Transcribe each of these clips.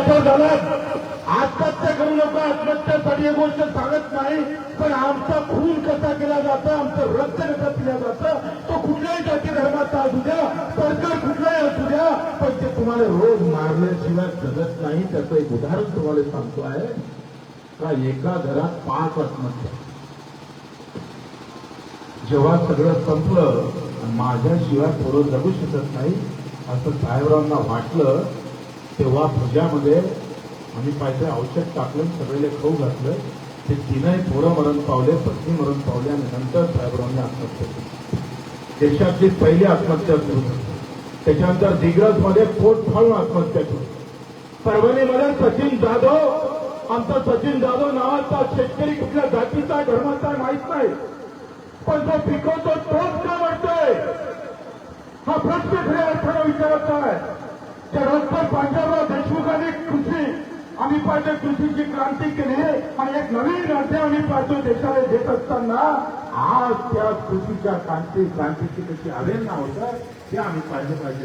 झालं आत्महत्या करू नका आत्महत्यासाठी गोष्ट सांगत नाही पण आमचा खून कसा केला जातो आमचं रक्त कसं पिलं जातं तो कुठल्याही जाती धर्माचा असू द्या सरकार कुठलाही असू द्या पण ते तुम्हाला रोज मारल्याशिवाय जगत नाही त्याचं एक उदाहरण तुम्हाला सांगतो आहे. का एका घरात पाच आत्महत्या. जेव्हा सगळं संपलं माझ्याशिवाय थोडं जगू शकत नाही असं साहेबरावांना वाटलं तेव्हा भुजामध्ये आम्ही पाहिजे औषध टाकलं सगळेले खाऊ घातलं. ते तीनही पोरं मरण पावले पत्नी मरण पावले आणि नंतर साहेबरावांनी आत्महत्या केली. देशातली पहिली आत्महत्या सुरू त्याच्यानंतर दिग्रजमध्ये पोट फाळून आत्महत्या केली. परभणीमध्ये सचिन जाधव आमचा सचिन जाधव नावाचा शेतकरी कुठल्या जातीचा धर्माचा माहीत नाही. पण जो पिकवतो तोच का म्हणतोय हा प्रश्न खऱ्या अर्थानं विचारायचा आहे. त्या पंजाबराव पांढरराव देशमुखांनी कृषी. आम्ही पाहिजे कृषीची क्रांती केली आणि एक नवीन राज्य आम्ही पाहतो देशाला देत असताना आज त्या कृषीच्या क्रांती क्रांतीची कशी अवेलना होतं ते आम्ही पाहिजे पाहिजे.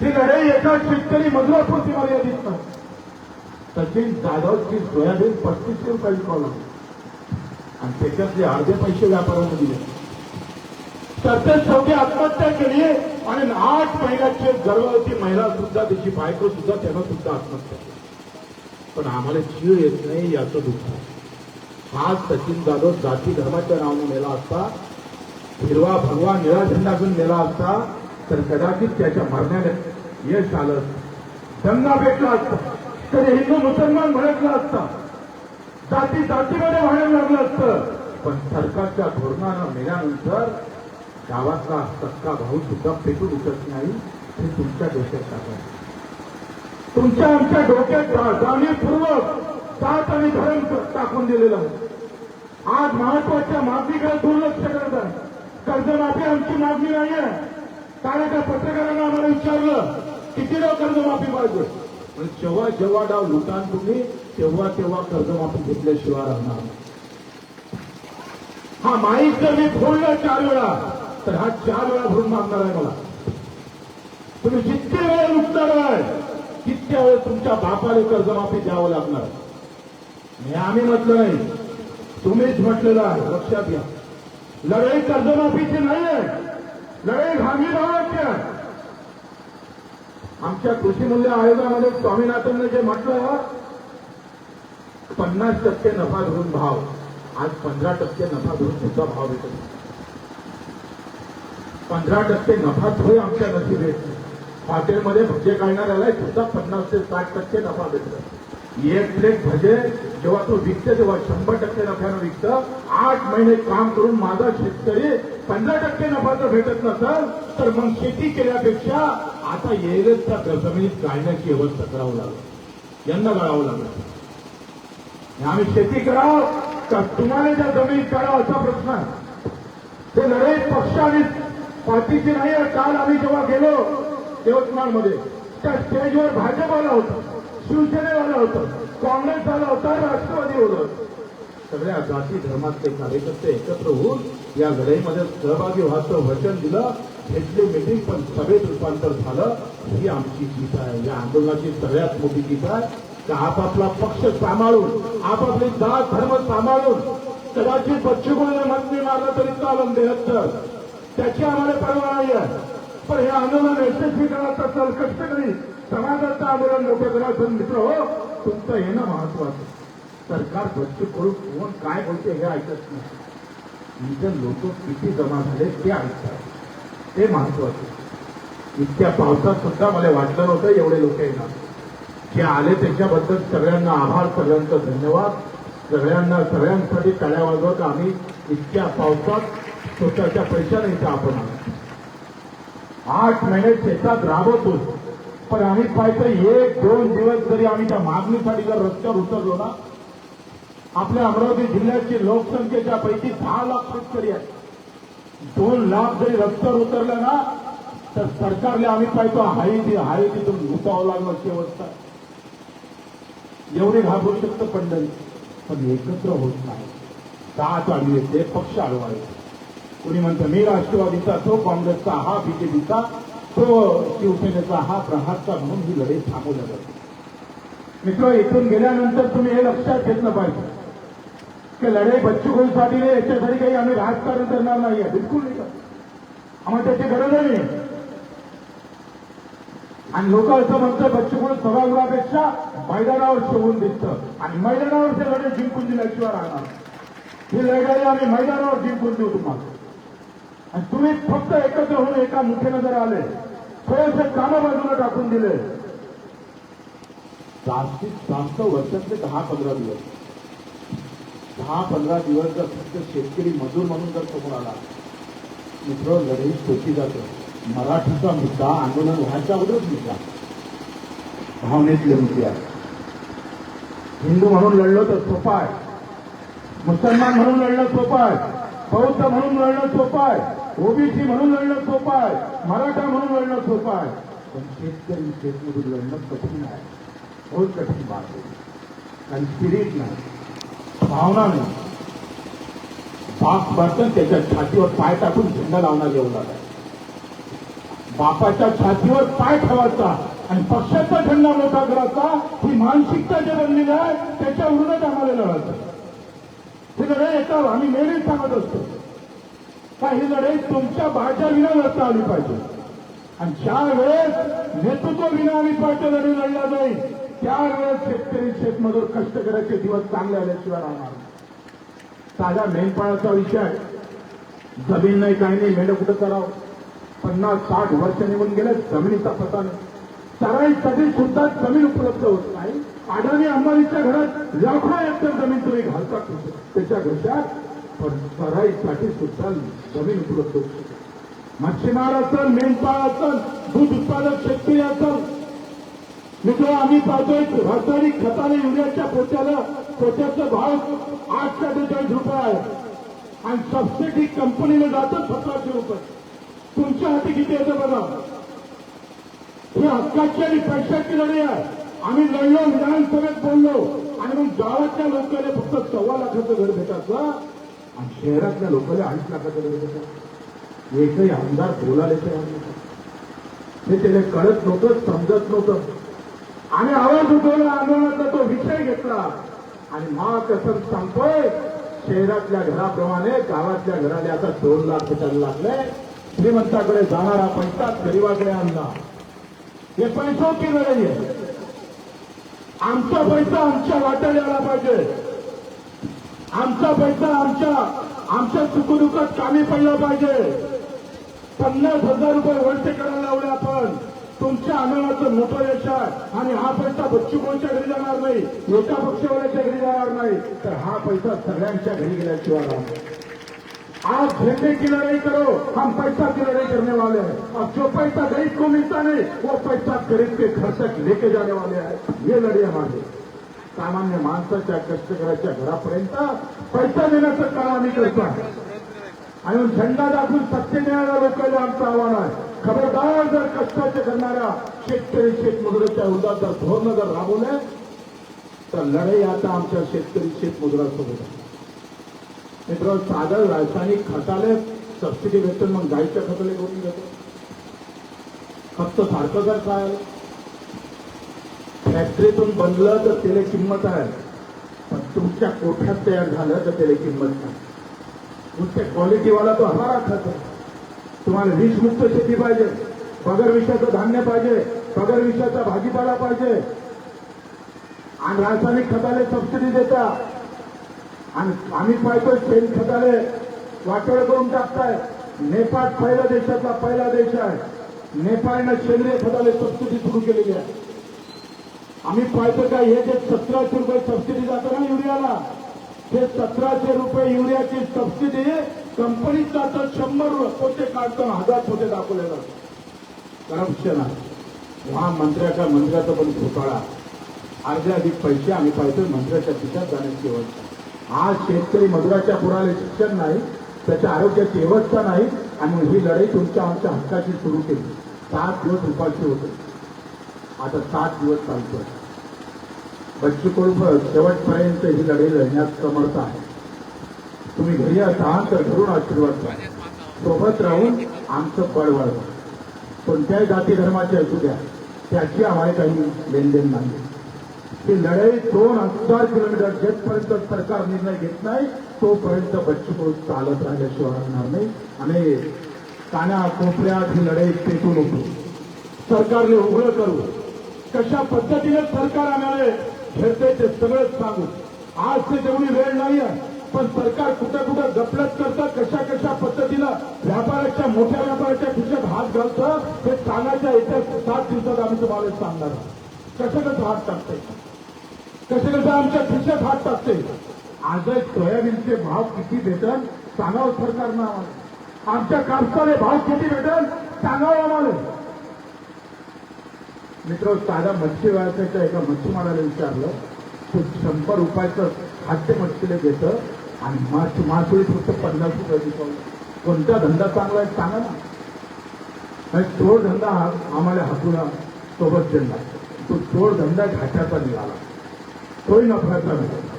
ही लढाई एका शेतकरी मजुरापुरती मर्यादित नाही. सचिन जाधवची सोयाबीन पस्तीसशे रुपये विकवलं आणि त्याच्यातले अर्धे पैसे व्यापाऱ्यांना दिले. सध्या शेवटी आत्महत्या केली आणि आठ महिन्याची गर्भवती महिला सुद्धा त्याची बायको सुद्धा त्यानं सुद्धा आत्महत्या केली. पण आम्हाला जीव येत नाही याचं दुःख हा सचिन जाधव जाती धर्माच्या नावाने मेला असता हिरवा भगवा निळा झेंडा घेऊन मेला असता तर कदाचित त्याच्या मरण्याने यश आलं दंगा भेटला असता. तर हिंदू मुसलमान भडकला असता. जाती जातीमध्ये व्हायला लागलं असतं. पण सरकारच्या धोरणानं मेल्यानंतर गावातला सक्का भाऊ सुद्धा पेटू उठत नाही हे तुमच्या डोक्यात टाका तुमच्या आमच्या डोक्यात जाणीवपूर्वक सात आणि धरण टाकून दिलेलं आहे. आज महत्त्वाच्या मागणीकडे दुर्लक्ष करत आहे. कर्जमाफी आमची मागणी नाही आहे कारण एका पत्रकारानं आम्हाला विचारलं किती कर्जमाफी पाहिजे? पण जेव्हा जेव्हा डाव लुटान तुम्ही तेव्हा तेव्हा कर्जमाफी घेतल्याशिवाय राहणार हा माहीत मी फोडलं चार वेळा तर हा चार वेळा भरून मागणार आहे मला. तुम्ही जितके वेळ लुटणार आहे तितक्या वेळ तुमच्या बापाला कर्जमाफी द्यावं लागणार. हे आम्ही म्हटलं नाही तुम्हीच म्हटलेलं आहे लक्षात घ्या. लढाई कर्जमाफीची नाही आहे लढाई हमी भावाची आहे. आमच्या कृषी मूल्य आयोगामध्ये स्वामीनाथनने जे म्हटलं पन्नास टक्के नफा धरून भाव आज पंधरा टक्के नफा धरून सुद्धा भाव देतो पंधरा टक्के नफा तोही आमच्या नशिबेत हॉटेलमध्ये भजे काढणाऱ्याला सुद्धा पन्नास ते साठ टक्के नफा भेटतो. एक प्लेट भजे जेव्हा तो विकते तेव्हा शंभर टक्के नफ्यानं विकतं. आठ महिने काम करून माझा शेतकरी पंधरा टक्के नफा जर भेटत नसेल तर मग शेती केल्यापेक्षा आता येईलच त्या जमिनीत काढण्याची व्यवस्था करावं लागलं. यांना गाळावं लागलं. आम्ही शेती करावं का तुम्हाला ज्या जमिनीत काढावं असा प्रश्न आहे. ते लढाई पक्ष आणि पार्टीची नाही काल आम्ही जेव्हा गेलो यवतमाळमध्ये त्या स्टेजवर भाजप आला होता शिवसेनेवाला होतं काँग्रेस आला होता राष्ट्रवादी होतं. सगळ्या जाती धर्मातले कार्यकर्ते एकत्र होऊन या लढाईमध्ये सहभागी व्हायचं वचन दिलं. घेतली मिटिंग पण सभेत रूपांतर झालं. ही आमची जीत आहे. या आंदोलनाची सगळ्यात मोठी जीत आहे. का आपापला पक्ष सांभाळून आपापली जात धर्म सांभाळून कदाचित पश्चिम मंत्री मारलं तरी चालून बेहत्तर. त्याची आम्हाला परवा नाही आहे. पण हे आंदोलन यशस्वी करायचं चल कष्ट करी समाजाचं आंदोलन लोक करायचं मित्र हो. तुमचं येणं महत्वाचं सरकार स्वच्छ करून कोण काय बोलते हे ऐकत नाही. इथं लोक किती जमा झाले ते ऐकतात. ते महत्वाचं इतक्या पावसात सुद्धा मला वाटलं नव्हतं एवढे लोक येणार. जे आले त्याच्याबद्दल सगळ्यांना आभार सगळ्यांचा धन्यवाद. सगळ्यांना सगळ्यांसाठी टाळ्या वाजवत आम्ही इतक्या पावसात स्वतःच्या पैशाने इथं आपण आलो. आठ महिने शेतात राबवतो पण आम्ही पाहिजे एक दोन दिवस जरी आम्ही त्या मागणीसाठी जर रस्त्यावर उतरलो ना आपल्या अमरावती जिल्ह्याची लोकसंख्येच्या पैकी दहा लाख शेतकरी आहेत. दोन लाख जरी रस्त्यावर उतरलं ना तर सरकारला आम्ही पाहतो हाई ती हाई तिथून लुटावं लागलं शेवटचा. अवस्था एवढे घाबरू शकतं पंढरी. पण एकत्र होत नाही. जात चालू येते पक्ष आडवा कोणी म्हणतं मी राष्ट्रवादीचा तो काँग्रेसचा हा बीजेपीचा तो शिवसेनेचा हा प्रहारचा म्हणून ही लढाई थांबवल्या जाते. मित्र इथून गेल्यानंतर तुम्ही हे लक्षात घेतलं पाहिजे की लढाई बच्चूभाऊसाठी नाही याच्यासाठी काही आम्ही राजकारण करणार नाहीये बिलकुल नाही आम्हाला त्याची गरज नाही आणि लोक असं म्हणतं बच्चूभाऊ सभागृहापेक्षा मैदानावर शोभून दिसतं. आणि मैदानावर ते लढाई जिंकून दिल्याशिवाय राहणार ही लढाई आम्ही मैदानावर जिंकून देऊ तुम्हाला. आणि तुम्ही फक्त एकत्र होऊन एका मुठीनं जर आले थोडेसे कामा बाजूला टाकून दिले. जास्तीत जास्त वर्षातले दहा पंधरा दिवस. दहा पंधरा दिवस जर फक्त शेतकरी मजूर म्हणून जर समोर आला मित्र लढाई सोपी जाते. मराठीचा मुद्दा आंदोलन व्हायच्या अगोदरच मुद्दा. भावनेतले मुद्दे आहे हिंदू म्हणून लढलो तर सोपा आहे. मुसलमान म्हणून लढणं सोपं आहे. बौद्ध म्हणून लढणं सोपं आहे. ओबीसी म्हणून लढणं सोपं आहे. मराठा म्हणून लढणं सोपं आहे. पण शेतकरी शेतमधून लढणं कठीण आहे. बहुत कठीण बात आहे. आणि स्पिरिट नाही. भावना नाही. बाप बर्तन त्याच्या छातीवर पाय टाकून झेंडा लावणार जेवणार आहे. बापाच्या छातीवर पाय ठेवायचा आणि पक्षाचा झेंडा मोठा करायचा ही मानसिकता जे बनलेली आहे त्याच्या त्याच्यावरूनच आम्हाला लढायचं हे लढाई एका आम्ही नेहमीच सांगत असतो. का ही लढाई तुमच्या भाषा विना लढता आली पाहिजे. आणि ज्या वेळेस नेतृत्व विना आम्ही पार्टी लढी लढला जाईल त्यावेळेस शेतकरी शेतमजूर कष्ट करायचे दिवस चांगले आल्याशिवाय राहणार साधा मेंढपाळाचा विषय जमीन नाही काही नाही मेंढ कुठं करावं पन्नास साठ वर्ष निघून गेले जमिनीचा पता नाही. चराईसाठी सुद्धा जमीन उपलब्ध होत नाही. अडाणी अंबानीच्या घरात लाखो एकर जमीन तुम्ही घालता. त्याच्या घशात पण सुद्धा जमीन उपलब्ध होत नाही. मच्छीमार असेल मेंढपाळ असेल दूध उत्पादक शेतकरी असेल मित्र आम्ही पाहतोय रासायनिक खताने युरियाच्या पोत्याला पोत्याचा भाव आठ साडेचाळीस रुपये आहे. आणि सबसिडी कंपनीला जातं सतराशे रुपये. तुमच्या हाती किती येतं बघा? ही हक्काची आणि पैशाची लढाई आहे. आम्ही लढलो विधानसभेत बोललो. आणि मग गावातल्या लोकांना फक्त सव्वा लाखाचं घर भेटायचं. आणि शहरातल्या लोकांना अडीच लाखाचं एकही आमदार बोलाले ते नव्हता. हे त्याला कळत नव्हतं समजत नव्हतं. आणि आवाज उठवला आंदोलनाचा तो विषय घेतला. आणि मा कसं सांगतोय शहरातल्या घराप्रमाणे गावातल्या घराने आता दोन लाख भेटायला लागले. श्रीमंताकडे जाणारा पैसा गरीबाकडे आणला. हे पैसो की लढाई आहे? आमचा पैसा आमच्या वाट्याला आला पाहिजे. आमचा पैसा आमच्या आमच्या सुखदुःखात कामी पडला पाहिजे. पन्नास हजार रुपये वर्ष करायला लावले आपण. तुमच्या आंदोलनाचं मोठं यश आहे. आणि हा पैसा बच्चू कोणच्या घरी जाणार नाही. एका पक्षवाल्याच्या घरी जाणार नाही. तर हा पैसा सगळ्यांच्या घरी गेल्याशिवाय राहणार आज झंडे की लड़ाई करो. हम पैसा की लड़ाई करने वाले हैं. और जो पैसा गरीब को मिलता नहीं वो पैसा गरीब के घर तक लेके जाने वाले हैं. ये लढाई हमारी सामान्य माणसाच्या कष्टकऱ्याच्या घरापर्यंत पैसा देण्याचं काम आम्ही करतो. आणि मग झेंडा दाखवून सत्य देणाऱ्या लोकांना आमचं आव्हान आहे. खबरदार जर कष्टाचे करणाऱ्या शेतकरी शेतमजुराच्या विरोधात जर धोरणं जर राबवले तर लढाई आता आमच्या शेतकरी शेतमजुरासोबत आहे. मित्र साधं रासायनिक खताले सबसिडी भेटून मग गाईच्या खताले करून घेतो फक्त सारखं जर काय फॅक्टरीतून बनलं तर त्याला किंमत आहे. पण तुमच्या कोठ्यात तयार झालं तर त्याला किंमत नाही. तुमच्या क्वालिटीवाला तो हवा खत. तुम्हाला विषमुक्त शेती पाहिजे. पगर विषयाचं धान्य पाहिजे. पगर विषयाचा भाजीपाला पाहिजे. आणि रासायनिक खताले सबसिडी देता. आणि आम्ही पाहतोय शेण खताले वाटोळ करून टाकताय. नेपाळ पहिला देशातला पहिला देश आहे. नेपाळनं सेंद्रिय खताले सबसिडी सुरू केलेली आहे. आम्ही पाहतो का हे जे सतराशे रुपये सबसिडी जातं ना युरियाला? ते सतराशे रुपये युरियाची सबसिडी कंपनीत जातात शंभर पोते काढतो हजार पोते दाखवलेलं. करप्शन आहे. महामंत्र्याच्या मंत्र्याचा पण घोटाळा. अर्धे अधिक पैसे आम्ही पाहिजे मंत्र्याच्या खिशात जाण्याची व्यवस्था. आज शेतकरी मजुराच्या पुराले शिक्षण नाही त्याच्या आरोग्याची व्यवस्था नाही आणि मग ही लढाई तुमच्या आमच्या हक्काची सुरू केली. सात दिवस उपाशी होते. आता सात दिवस चालतोय. बच्चू शेवटपर्यंत ही लढाई लढण्यात समर्थ आहे. तुम्ही घरी आहात तर घरून आशीर्वाद द्या सोबत राहून आमचं बळ वाढवा. कोणत्याही जाती धर्माचे असू द्या त्याची आम्हाला काही लेनदेन नाही. ही लढाई दोन हजार किलोमीटर जेथपर्यंत सरकार निर्णय घेत नाही तोपर्यंत बच्चू चालत राहिल्याशिवाय राहणार नाही. आणि काना कोपऱ्यात ही लढाई पेटून उठू सरकारने उघडं करू. कशा पद्धतीने सरकार आम्हाला खेळते ते सगळंच सांगू. आज ते तेवढी वेळ आहे पण सरकार कुठं कुठं गपलत करतं कशा कशा पद्धतीनं व्यापाऱ्याच्या मोठ्या व्यापाऱ्याच्या खिशात हात घालतं हे सांगायच्या येत्या सात दिवसात आम्ही तुम्हाला सांगणार कसं कसं हात टाकते? कसं कसं आमच्या खिशात हात टाकते? आज सोयाबीनचे भाव किती भेटल सांगावं सरकारनं आम्हाला. आमच्या कापसाने भाव किती भेटल सांगावं आम्हाला. मित्र साधा मच्छी व्यवसायाच्या एका मच्छीमाराला विचारलं. तो शंभर रुपयाचं खाद्य मच्छीला घेतं आणि मास मासोळी फक्त पन्नास रुपये विकवलं. कोणता धंदा चांगला आहे सांगा ना. आणि चोर धंदा हा आम्हाला हातून सोबत दिला तो चोर धंदा घाट्याचा निघाला. तोही नफ्याचा निघाला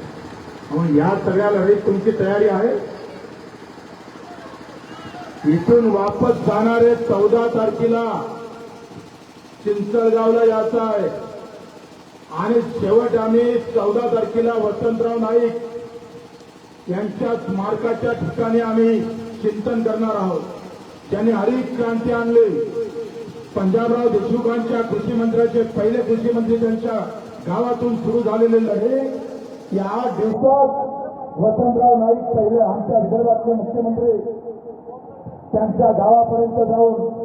म्हणून या सगळ्या लढाईत तुमची तयारी आहे? इथून वापस जाणारे चौदा तारखेला चिंचळगावला यायचं आहे. आणि शेवट आम्ही चौदा तारखेला वसंतराव नाईक यांच्या स्मारकाच्या ठिकाणी आम्ही चिंतन करणार आहोत. त्यांनी हरित क्रांती आणली. पंजाबराव देशमुखांच्या कृषी मंत्र्याचे पहिले कृषी मंत्री त्यांच्या गावातून सुरू झालेले लढे या दिवसात वसंतराव नाईक पहिले आमच्या विदर्भातले मुख्यमंत्री त्यांच्या गावापर्यंत जाऊन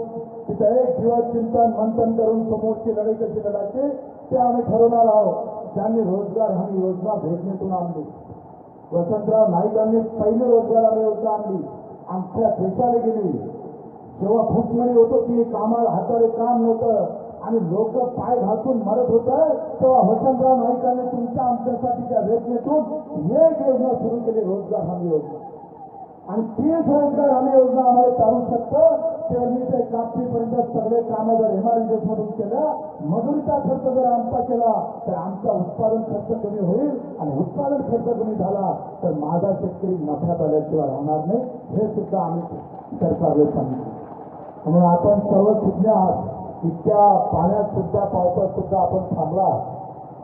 एक दिवस चिंतन मंथन करून समोरची लढाई कशी लढायची ते आम्ही ठरवणार आहोत. त्यांनी रोजगार हमी योजना भेटणीतून आणली. वसंतराव नाईकांनी पहिली रोजगार हमी योजना आणली. आमच्या देशाला गेली. जेव्हा भूकमणी होतो की कामाला हाताने काम नव्हतं आणि लोक पाय घासून मरत होत तेव्हा वसंतराव नाईकांनी तुमच्या आमच्यासाठीच्या वेदनेतून एक योजना सुरू केली रोजगार हमी योजना. आणि तीच रोजगार हमी योजना आम्हाला चालू शकतं पेरणी ते कापणीपर्यंत सगळे कामं जर एमआरडीएस मधून केलं मजुरीचा खर्च जर आमचा केला तर आमचा उत्पादन खर्च कमी होईल आणि उत्पादन खर्च कमी झाला तर माझा शेतकरी नफ्यात आल्याशिवाय राहणार नाही. हे सुद्धा आम्ही सरकारला सांगितलं. म्हणून आपण सर्व सुज्ञ आहात. इतक्या पाण्यात सुद्धा पावसात सुद्धा आपण थांबला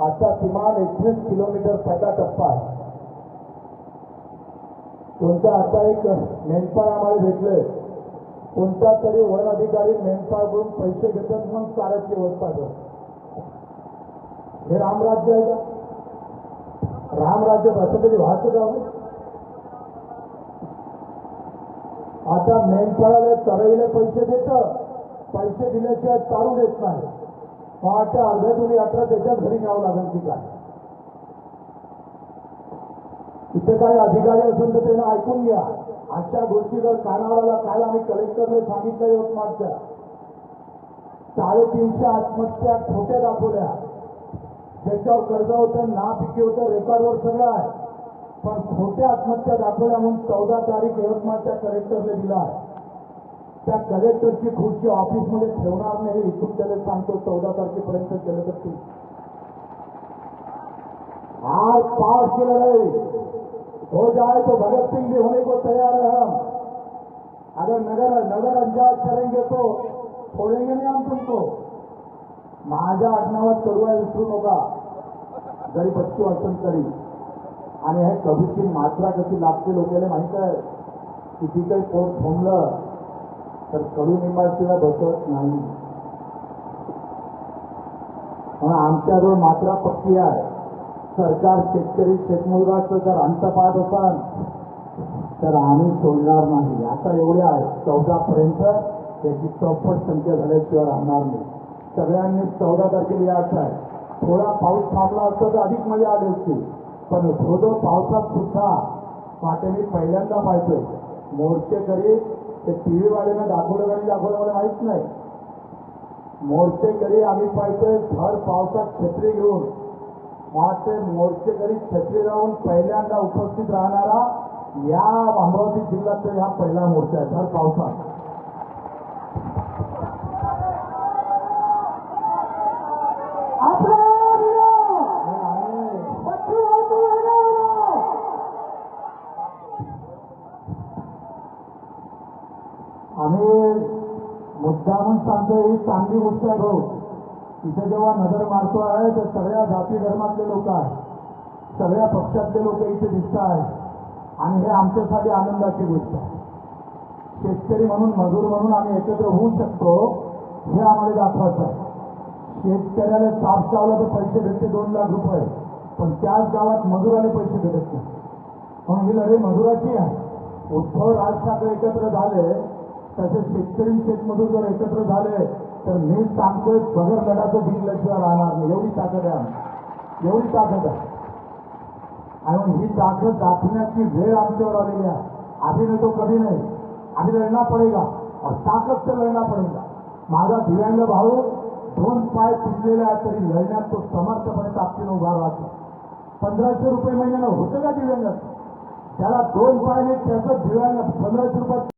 आता किमान एकवीस किलोमीटर पहिला टप्पा आहे. कोणता आता एक मेंढपाळ आम्हाला भेटले कोणत्या तरी वनाधिकारी मेंढपाळकडून पैसे घेतात म्हणून चाराची व्यवस्था करतो हे रामराज्य आहे का? रामराज्य असं कधी व्हायचं का हो? आता मेंढपाळाला चराईला पैसे देत पैसे दिल्याशिवाय चालू देत नाही. पहाटे अर्ध्यातून यात्रा त्याच्याच घरी न्यावं लागेल की काय? इथे काही अधिकारी असेल तर त्यांना ऐकून घ्या. अशा गोष्टी जर कानावराला काल आम्ही कलेक्टरने सांगितलं यवतमाळच्या साडेतीनशे आत्महत्या खोट्या दाखवल्या. ज्याच्यावर कर्ज होतं नापिकी होतं रेकॉर्डवर सगळं आहे. पण खोट्या आत्महत्या दाखवल्या म्हणून चौदा तारीख यवतमाळच्या कलेक्टरने दिला आहे. त्या कलेक्टरची खुर्ची ऑफिसमध्ये ठेवणार नाही इथून त्याला सांगतो चौदा तारखेपर्यंत केलं तर ठीक. आज पास केलं हो जाए तो भगत सिंह भी होने को तैयार है हम। अगर नगर नगर अंदाज करेंगे तो छोड़ेंगे नहीं हम तुमको। माझ्या आडनावात करूया विसरू नका जरी बच्चू असेल तरी आणि हे कवीची मात्रा कशी लागते लोकांना माहीत आहे किती काही पोट थांबलं तर कडू निंबाशिवाय बसत नाही। म्हणून आमच्याजवळ मात्रा पक्की आहे। सरकार शेतकरी शेतमुलगाचं जर अंत पाहत असाल तर आम्ही सोडणार नाही. आता एवढ्या आहे चौदा पर्यंत त्याची चौपट संख्या झाल्याशिवाय राहणार नाही. सगळ्यांनी चौदा तारखेला यायचं आहे. थोडा पाऊस थांबला असता तर अधिक मजा आली असती. पण थोडं पावसात सुद्धा पाटे मी पहिल्यांदा पाहतोय. मोर्चेकरी ते टीव्ही व्हीवाल्यानं दाखवलं आणि दाखवलं मला माहीत नाही. मोर्चेकरी आम्ही पाहतोय भर पावसात छत्री घेऊन ते मोर्चेकरी छत्री लावून पहिल्यांदा उपस्थित राहणारा या अमरावती जिल्ह्यात हा पहिला मोर्चा आहे. भर पावसात आम्ही मुद्दामून सांगतो ही चांगली गोष्ट आहे भाऊ. इथे जेव्हा नजर मारतो आहे तर सगळ्या जाती धर्मातले लोक आहेत. सगळ्या पक्षातले लोक इथे दिसत आहेत. आणि हे आमच्यासाठी आनंदाची गोष्ट आहे. शेतकरी म्हणून मजूर म्हणून आम्ही एकत्र होऊ शकतो हे आम्हाला दाखवायचं आहे. शेतकऱ्याला साप चावला तर पैसे भेटते दोन लाख रुपये. पण त्याच गावात मजुराने पैसे भेटत नाही. म्हणून ही लढाई मजुराची आहे. उद्धव राज ठाकरे एकत्र झाले तसे शेतकरी शेतमजूर जर एकत्र झाले तर मी सांगतोय बगर लढाचं जिंकल्याशिवाय राहणार नाही. एवढी ताकद आहे एवढी ताकद आहे. आणि ही ताकद दाखवण्याची वेळ आमच्यावर आलेली आहे. आधी नाही तो कधी नाही. अभी लढना पडेगा. और ताकद से लढना पडेगा. माझा दिव्यांग भाऊ दोन पाय तुटलेले आहेत तरी लढण्यात तो समर्थपणे ताकदीने उभा राहतो. पंधराशे रुपये महिन्यानं होतं का दिव्यांगाचं त्याला दोन पाय नाही त्याचं दिव्यांग पंधराशे रुपये